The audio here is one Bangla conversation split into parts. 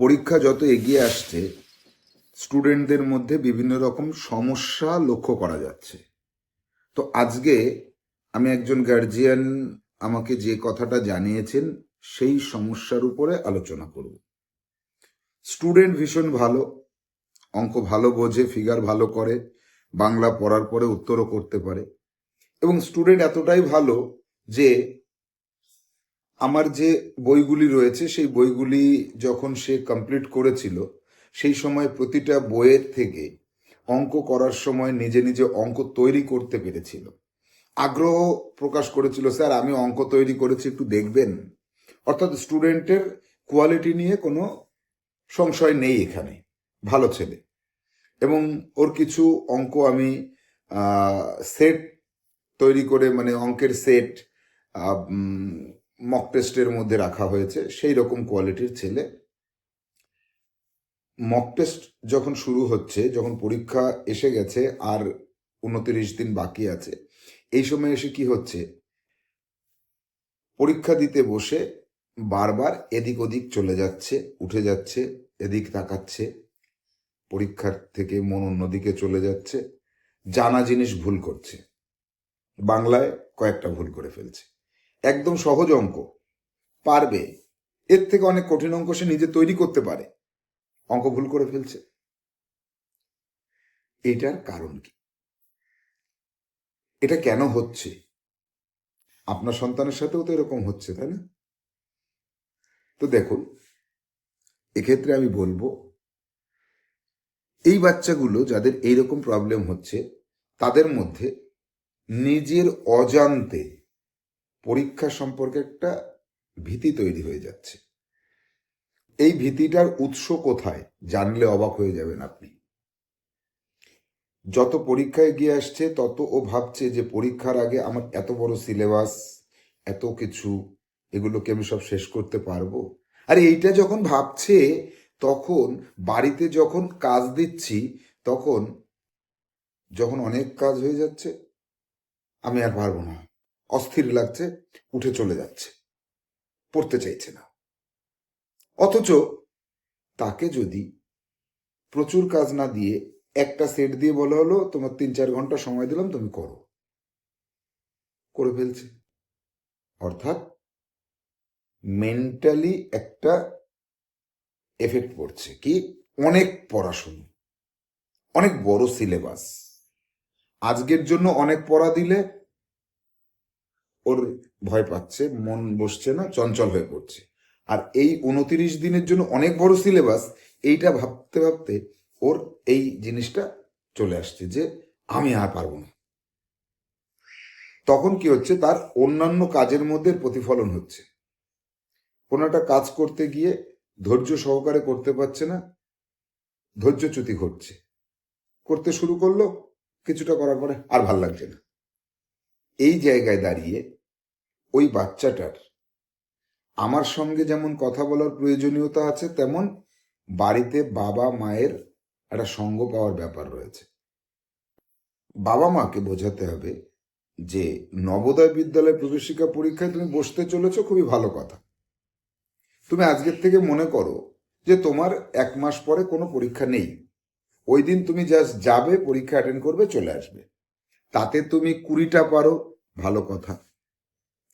পরীক্ষা যত এগিয়ে আসছে স্টুডেন্টদের মধ্যে বিভিন্ন রকম সমস্যা লক্ষ্য করা যাচ্ছে। তো আজকে আমি একজন গার্জিয়ান আমাকে যে কথাটা জানিয়েছেন, সেই সমস্যার উপরে আলোচনা করব। স্টুডেন্ট ভীষণ ভালো, অঙ্ক ভালো বোঝে ফিগার ভালো করে, বাংলা পড়ার পরে উত্তরও করতে পারে। এবং স্টুডেন্ট এতটাই ভালো যে আমার যে বইগুলি রয়েছে, সেই বইগুলি যখন সে কমপ্লিট করেছিল, সেই সময় প্রতিটা বইয়ের থেকে অঙ্ক করার সময় নিজে নিজে অঙ্ক তৈরি করতে পেরেছিল। আগ্রহ প্রকাশ করেছিল, স্যার, আমি অঙ্ক তৈরি করেছি, একটু দেখবেন। অর্থাৎ স্টুডেন্টের কোয়ালিটি নিয়ে কোনো সংশয় নেই এখানে। ভালো ছেলে। এবং ওর কিছু অঙ্ক আমি সেট তৈরি করে মানে অঙ্কের সেট মক টেস্টের মধ্যে রাখা হয়েছে, সেই রকম কোয়ালিটির ছেলে। মক টেস্ট যখন শুরু হচ্ছে, যখন পরীক্ষা এসে গেছে আর উনত্রিশ দিন বাকি আছে, এই সময় এসে কি হচ্ছে? পরীক্ষা দিতে বসে বারবার এদিক ওদিক চলে যাচ্ছে, উঠে যাচ্ছে, এদিক তাকাচ্ছে, পরীক্ষার থেকে মন অন্যদিকে চলে যাচ্ছে, জানা জিনিস ভুল করছে। বাংলায় কয়েকটা ভুল করে ফেলছে। একদম সহজ অঙ্ক। পারবে। এর থেকে অনেক কঠিন অঙ্ক সে নিজে তৈরি করতে পারে। অঙ্ক ভুল করে ফেলছে। এটার কারণ কি? এটা কেন হচ্ছে? আপনার সন্তানের সাথেও তো এরকম হচ্ছে, তাই না? তো দেখুন, এক্ষেত্রে আমি বলব, এই বাচ্চাগুলো যাদের এইরকম প্রবলেম হচ্ছে, তাদের মধ্যে নিজের অজান্তে পরীক্ষা সম্পর্কে একটা ভীতি তৈরি হয়ে যাচ্ছে। এই ভীতিটার উৎস কোথায় জানলে অবাক হয়ে যাবেন আপনি। যত পরীক্ষায় গিয়ে আসছে, তত ও ভাবছে যে পরীক্ষার আগে আমার এত বড় সিলেবাস, এত কিছু, এগুলোকে আমি সব শেষ করতে পারব? আর এইটা যখন ভাবছে, তখন বাড়িতে যখন কাজ দিচ্ছি, তখন যখন অনেক কাজ হয়ে যাচ্ছে, আমি আর পারব না। অস্থির লাগছে, উঠে চলে যাচ্ছে। পড়তে চাইছে না। অথচ তাকে যদি প্রচুর কাজ না দিয়ে একটা সেট দিয়ে বলা হলো, তোমার তিন চার ঘণ্টা সময় দিলাম, তুমি করো। করে ফেলছে। অর্থাৎ মেন্টালি একটা এফেক্ট পড়ছে কি? অনেক পড়াশুনো, অনেক বড় সিলেবাস আজকের জন্য অনেক পড়া দিলে ওর ভয় পাচ্ছে, মন বসছে না, চঞ্চল হয়ে পড়ছে। আর এই উনতিরিশ দিনের জন্য অনেক বড় সিলেবাস, এইটা ভাবতে ভাবতে ওর এই জিনিসটা চলে আসছে যে আমি আর পারব না। তখন কি হচ্ছে, তার অন্যান্য কাজের মধ্যে প্রতিফলন হচ্ছে। কোনো একটা কাজ করতে গিয়ে ধৈর্য সহকারে করতে পারছে না, ধৈর্যচ্যুতি ঘটছে। করতে শুরু করল, কিছুটা করার পরে আর ভালো লাগছে না। এই জায়গায় দাঁড়িয়ে ওই বাচ্চাটার আমার সঙ্গে যেমন কথা বলার প্রয়োজনীয়তা আছে, তেমন বাড়িতে বাবা মায়ের একটা সঙ্গ পাওয়ার ব্যাপার রয়েছে। বাবা মাকে বোঝাতে হবে যে নবোদয় বিদ্যালয় প্রবেশিকা পরীক্ষায় তুমি বসতে চলেছ, খুবই ভালো কথা। তুমি আজকের থেকে মনে করো যে তোমার এক মাস পরে কোনো পরীক্ষা নেই। ওই দিন তুমি জাস্ট যাবে, পরীক্ষা অ্যাটেন্ড করবে, চলে আসবে। তাতে তুমি কুড়িটা পারো, ভালো কথা।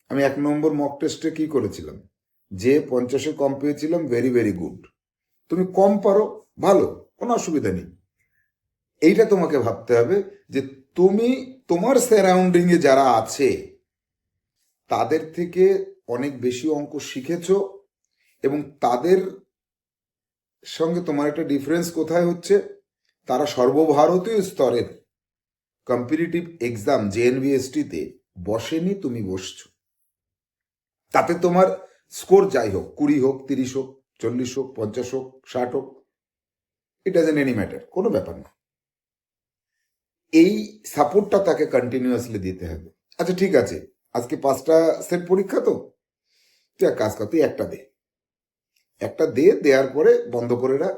আমি এক নম্বর মক টেস্টে কি করেছিলাম? যে পঞ্চাশে কম পেয়েছিলাম ভেরি ভেরি গুড তুমি কম পারো, ভালো, কোনো অসুবিধা নেই। এইটা তোমাকে ভাবতে হবে যে তুমি তোমার সারাউন্ডিংয়ে যারা আছে, তাদের থেকে অনেক বেশি অঙ্ক শিখেছ এবং তাদের সঙ্গে তোমার একটা ডিফারেন্স কোথায় হচ্ছে? তারা সর্বভারতীয় স্তরের কম্পিটিটিভ এক্সাম জেএনভিএসটিতে বসেনি তুমি বসছো। তাতে তোমার স্কোর যাই হোক, কুড়ি হোক, তিরিশ হোক, চল্লিশ হোক, পঞ্চাশ হোক, ষাট হোক ইট ডাজেন্ট এনি ম্যাটার কোনো ব্যাপার না। এই সাপোর্টটা তাকে কন্টিনিউয়াসলি দিতে হবে। আচ্ছা ঠিক আছে, আজকে পাঁচটা সেট পরীক্ষা তো। তুই এক কাজ কর, তুই একটা দে। একটা দে, দেওয়ার পরে বন্ধ করে রাখ।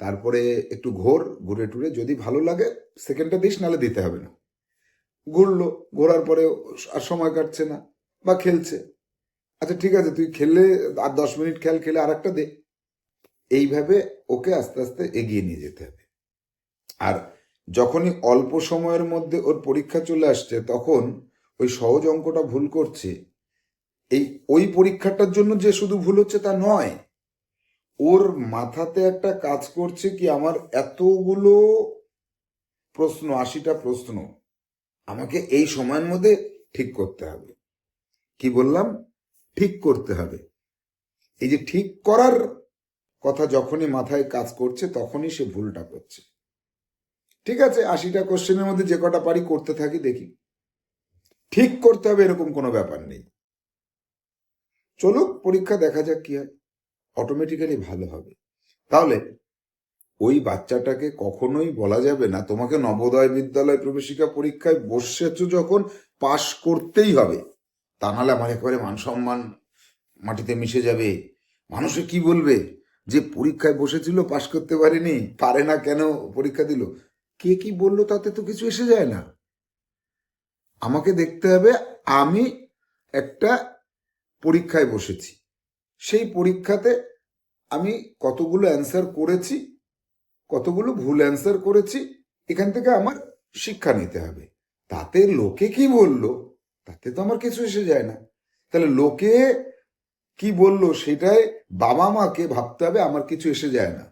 তারপরে একটু ঘোর, ঘুরে টুরে যদি ভালো লাগে সেকেন্ডটা দিস, নাহলে দিতে হবে না। ঘুরলো, ঘোরার পরে আর সময় কাটছে না বা খেলছে। আচ্ছা ঠিক আছে, তুই খেললে, আর দশ মিনিট খেল, খেলে আর একটা দে। এইভাবে ওকে আস্তে আস্তে এগিয়ে নিয়ে যেতে হবে। আর যখনই অল্প সময়ের মধ্যে ওর পরীক্ষা চলে আসছে, তখন ওই সহজ অঙ্কটা ভুল করছে। এই ওই পরীক্ষাটার জন্য যে শুধু ভুল হচ্ছে তা নয় ওর মাথাতে একটা কাজ করছে কি আমার এতগুলো প্রশ্ন, আশিটা প্রশ্ন আমাকে এই সময়ের মধ্যে ঠিক করতে হবে। কি বললাম? ঠিক করতে হবে। এই যে ঠিক করার কথা যখনই মাথায় কাজ করছে, তখনই সে ভুলটা করছে। ঠিক আছে, আশিটা কোশ্চেনের মধ্যে যে কটা পারি করতে থাকি, দেখি। ঠিক করতে হবে এরকম কোনো ব্যাপার নেই। চলুক, পরীক্ষা দেখা যাক কি হয়। অটোমেটিক্যালি ভালো হবে। তাহলে ওই বাচ্চাটাকে কখনোই বলা যাবে না, তোমাকে নবোদয় বিদ্যালয় প্রবেশিকা পরীক্ষায় বসেছ যখন পাশ করতেই হবে। তা নাহলে আমার একেবারে মান সম্মান মাটিতে মিশে যাবে। মানুষে কি বলবে? যে পরীক্ষায় বসেছিল, পাশ করতে পারেনি, পারে না কেন পরীক্ষা দিল? কে কি বলল তাতে তো কিছু এসে যায় না। আমাকে দেখতে হবে, আমি একটা পরীক্ষায় বসেছি। সেই পরীক্ষাতে আমি কতগুলো অ্যান্সার করেছি, কতগুলো ভুল অ্যান্সার করেছি, এখান থেকে আমার শিক্ষা নিতে হবে। তাতে লোকে কি বলল, তাতে তো আমার কিছু এসে যায় না। তাহলে লোকে কি বলল সেটাই বাবা মাকে ভাবতে হবে, আমার কিছু এসে যায় না।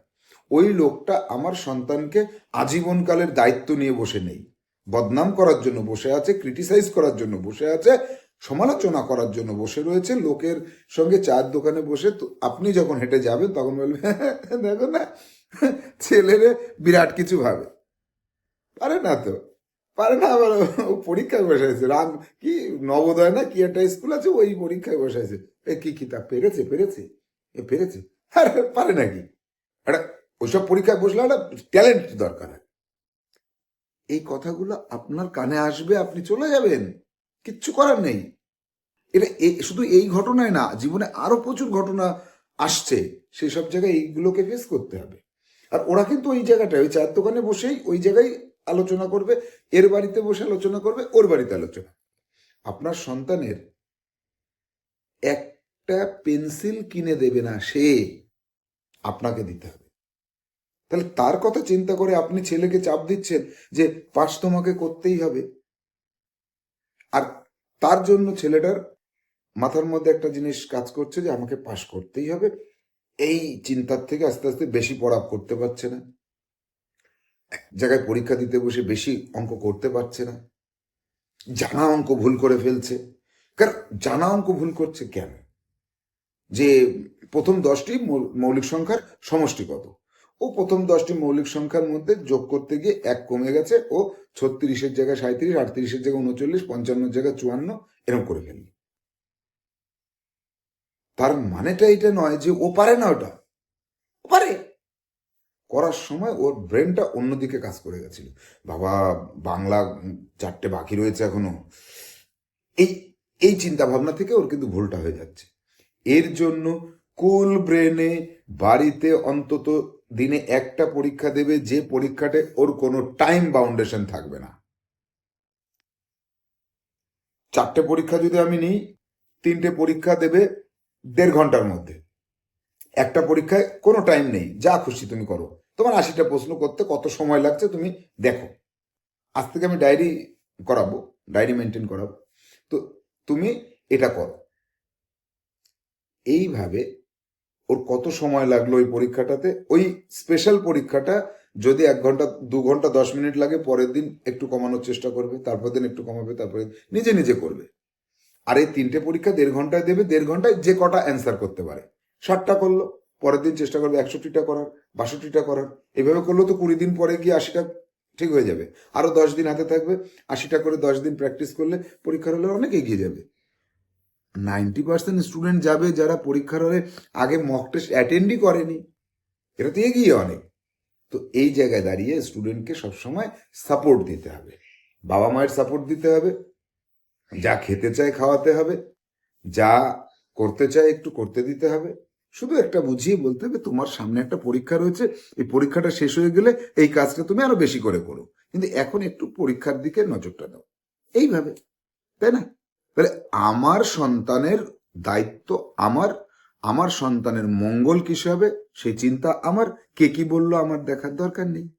ওই লোকটা আমার সন্তানকে আজীবনকালের দায়িত্ব নিয়ে বসে নেই। বদনাম করার জন্য বসে আছে ক্রিটিসাইজ করার জন্য বসে আছে সমালোচনা করার জন্য বসে রয়েছে। লোকের সঙ্গে চায়ের দোকানে বসে আপনি যখন হেঁটে যাবেন, তখন বলবেন, দেখো না, ছেলেরে বিরাট কিছু ভাবে। পারে না তো, পারে না আবার ও পরীক্ষায় বসাইছে। রাম, কি নবোদয় না কি একটা স্কুল আছে, ওই পরীক্ষায় বসাইছে। এ কি কি তা পেরেছে পেরেছে, এ পেরেছে। আরে, পারে নাকি একটা ওইসব পরীক্ষায় বসলে একটা ট্যালেন্ট দরকার হয়। এই কথাগুলো আপনার কানে আসবে, আপনি চলে যাবেন। কিচ্ছু করার নেই। এটা শুধু এই ঘটনায় না, জীবনে আরও প্রচুর ঘটনা আসছে। সেই সব জায়গায় এইগুলোকে ফেস করতে হবে। আর ওরা কিন্তু ওই জায়গাটায় ওই চায়ের দোকানে বসেই ওই জায়গায় আলোচনা করবে, এর বাড়িতে বসে আলোচনা করবে, ওর বাড়িতে আলোচনা আপনার সন্তানের একটা পেন্সিল কিনে দেবে না সে, আপনাকে দিতে হবে। তাহলে তার কথা চিন্তা করে আপনি ছেলেকে চাপ দিচ্ছেন যে, পাস তোমাকে করতেই হবে। আর তার জন্য ছেলেটার মাথার মধ্যে একটা জিনিস কাজ করছে যে আমাকে পাশ করতেই হবে। এই চিন্তার থেকে আস্তে আস্তে বেশি পড়া করতে পারছে না। এক জায়গায় পরীক্ষা দিতে বসে বেশি অঙ্ক করতে পারছে না। জানা অঙ্ক ভুল করে ফেলছে। কারণ জানা অঙ্ক ভুল করছে কেন? যে প্রথম দশটি মৌলিক সংখ্যার সমষ্টি কত ও প্রথম দশটি মৌলিক সংখ্যার মধ্যে যোগ করতে গিয়ে এক কমে গেছে ও ছত্রিশের জায়গায় সাঁত্রিশ আটত্রিশের জায়গায় উনচল্লিশ, পঞ্চান্নর জায়গায় চুয়ান্ন, এরকম করে ফেলল। তার মানেটা এটা নয় যে ও পারে না ওটা। পারে। করার সময় ওর ব্রেনটা অন্যদিকে কাজ করে গেছিল। বাবা, বাংলা চারটে বাকি রয়েছে এখনও। এই এই চিন্তা ভাবনা থেকে ওর কিন্তু ভুলটা হয়ে যাচ্ছে। এর জন্য কুল ব্রেনে বাড়িতে অন্তত দিনে একটা পরীক্ষা দেবে, যে পরীক্ষাতে ওর কোনো টাইম বাউন্ডেশন থাকবে না। চারটে পরীক্ষা যদি আমি নিই, তিনটে পরীক্ষা দেবে দেড় ঘণ্টার মধ্যে। একটা পরীক্ষায় কোনো টাইম নেই, যা খুশি তুমি করো। তোমার আশিটা প্রশ্ন করতে কত সময় লাগছে তুমি দেখো। আজ থেকে আমি ডায়েরি করাবো ডায়েরি মেনটেন করাবো। তো তুমি এটা করো। এইভাবে ওর কত সময় লাগল ওই পরীক্ষাটাতে? ওই স্পেশাল পরীক্ষাটা যদি এক ঘণ্টা, দু ঘণ্টা, দশ মিনিট লাগে, পরের দিন একটু কমানোর চেষ্টা করবে তারপর দিন একটু কমাবে তারপরে নিজে নিজে করবে। আর এই তিনটে পরীক্ষা দেড় ঘন্টায় দেবে, দেড় ঘন্টায় যে কটা অ্যান্সার করতে পারে। ষাটটা করল, পরের দিন চেষ্টা করবে একষট্টিটা করার, বাষট্টিটা করার। এভাবে করলেও তো কুড়ি দিন পরে গিয়ে আশিটা ঠিক হয়ে যাবে। আরও দশ দিন হাতে থাকবে, আশিটা করে দশ দিন প্র্যাকটিস করলে পরীক্ষার হলে অনেক এগিয়ে যাবে। নাইনটি পার্সেন্ট স্টুডেন্ট যাবে যারা পরীক্ষার হলে আগে মক টেস্ট অ্যাটেন্ডই করেনি। এটা তো এগিয়ে অনেক। তো এই জায়গায় দাঁড়িয়ে স্টুডেন্টকে সবসময় সাপোর্ট দিতে হবে। বাবা মায়ের সাপোর্ট দিতে হবে। যা খেতে চায় খাওয়াতে হবে। যা করতে চায় একটু করতে দিতে হবে। শুধু একটা বুঝিয়ে বলতে হবে, তোমার সামনে একটা পরীক্ষা রয়েছে। এই পরীক্ষাটা শেষ হয়ে গেলে এই কাজটা তুমি আরও বেশি করে করো। কিন্তু এখন একটু পরীক্ষার দিকে নজরটা দাও। এইভাবে। তাই না? তাহলে আমার সন্তানের দায়িত্ব আমার আমার সন্তানের মঙ্গল কিসে হবে? সেই চিন্তা আমার। কে কি বলল আমার দেখার দরকার নেই।